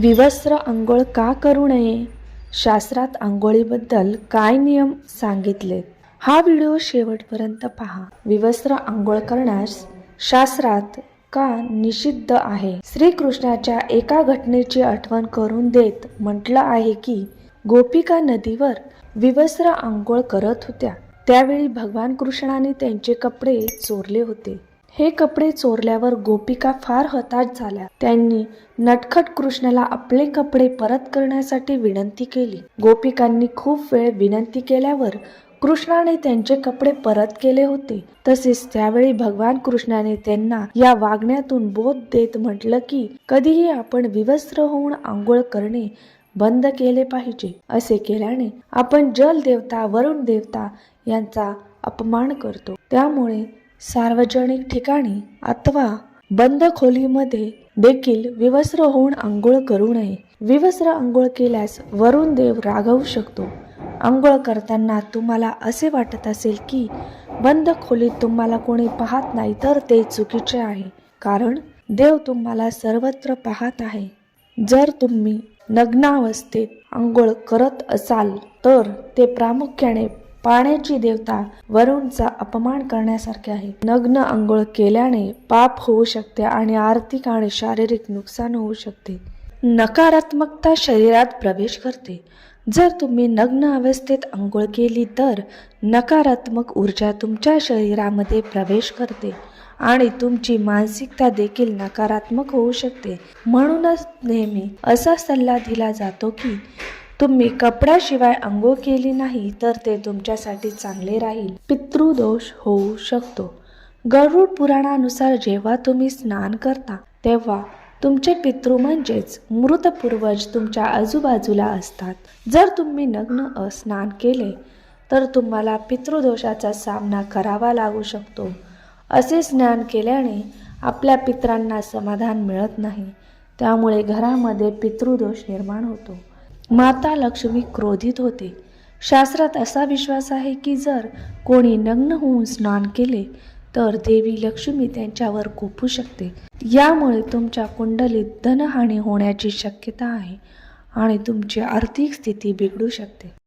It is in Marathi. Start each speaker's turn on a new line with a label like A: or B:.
A: विवस्त्र आंघोळ का करू नये? शास्त्रात आंघोळीबद्दल काय नियम सांगितले हा व्हिडिओ शेवटपर्यंत पहा. विवस्त्र आंघोळ करण्यास शास्त्रात का निषिद्ध आहे? श्रीकृष्णाच्या एका घटनेची आठवण करून देत म्हटलं आहे की गोपिका नदीवर विवस्त्र आंघोळ करत होत्या. त्यावेळी भगवान कृष्णाने त्यांचे कपडे चोरले होते. हे कपडे चोरल्यावर गोपिका फार हताश झाल्या. त्यांनी नटखट कृष्णाला आपले कपडे परत करण्यासाठी विनंती केली. गोपिकांनी खूप वेळ विनंती केल्यावर कृष्णाने त्यांचे कपडे परत केले होते. तसेच त्यावेळी भगवान कृष्णाने त्यांना या वागण्यातून बोध देत म्हटलं की कधीही आपण विवस्त्र होऊन आंघोळ करणे बंद केले पाहिजे. असे केल्याने आपण जल देवता वरुण देवता यांचा अपमान करतो. त्यामुळे सार्वजनिक ठिकाणी अथवा बंद खोलीमध्ये देखील विवस्त्र होऊन आंघोळ करू नये. विवस्त्र आंघोळ केल्यास वरुण देव रागवू शकतो. आंघोळ करताना तुम्हाला असे वाटत असेल की बंद खोलीत तुम्हाला कोणी पाहत नाही तर ते चुकीचे आहे. कारण देव तुम्हाला सर्वत्र पाहत आहे. जर तुम्ही नग्नावस्थेत आंघोळ करत असाल तर ते प्रामुख्याने पाण्याची देवता वरुणचा अपमान करण्यासारखे आहे. नग्न आंघोळ केल्याने पाप होऊ शकते आणि आर्थिक आणि शारीरिक नुकसान होऊ शकते. नकारात्मकता शरीरात प्रवेश करते. जर तुम्ही नग्न अवस्थेत आंघोळ केली तर नकारात्मक ऊर्जा तुमच्या शरीरामध्ये प्रवेश करते आणि तुमची मानसिकता देखील नकारात्मक होऊ शकते. म्हणूनच नेहमी असा सल्ला दिला जातो की तुम्ही कपड्याशिवाय अंघोळ केली नाही तर ते तुमच्यासाठी चांगले राहील. पितृदोष होऊ शकतो. गरुड पुराणानुसार जेव्हा तुम्ही स्नान करता तेव्हा तुमचे पितृ म्हणजेच मृत पूर्वज तुमच्या आजूबाजूला असतात. जर तुम्ही नग्न स्नान केले तर तुम्हाला पितृदोषाचा सामना करावा लागू शकतो. असे स्नान केल्याने आपल्या पित्रांना समाधान मिळत नाही. त्यामुळे घरामध्ये पितृदोष निर्माण होतो. माता लक्ष्मी क्रोधित होते. शास्त्रात असा विश्वास आहे की जर कोणी नग्न होऊन स्नान केले तर देवी लक्ष्मी त्यांच्यावर कोपू शकते. यामुळे तुमच्या कुंडलीत धनहानी होण्याची शक्यता आहे आणि तुमची आर्थिक स्थिती बिघडू शकते.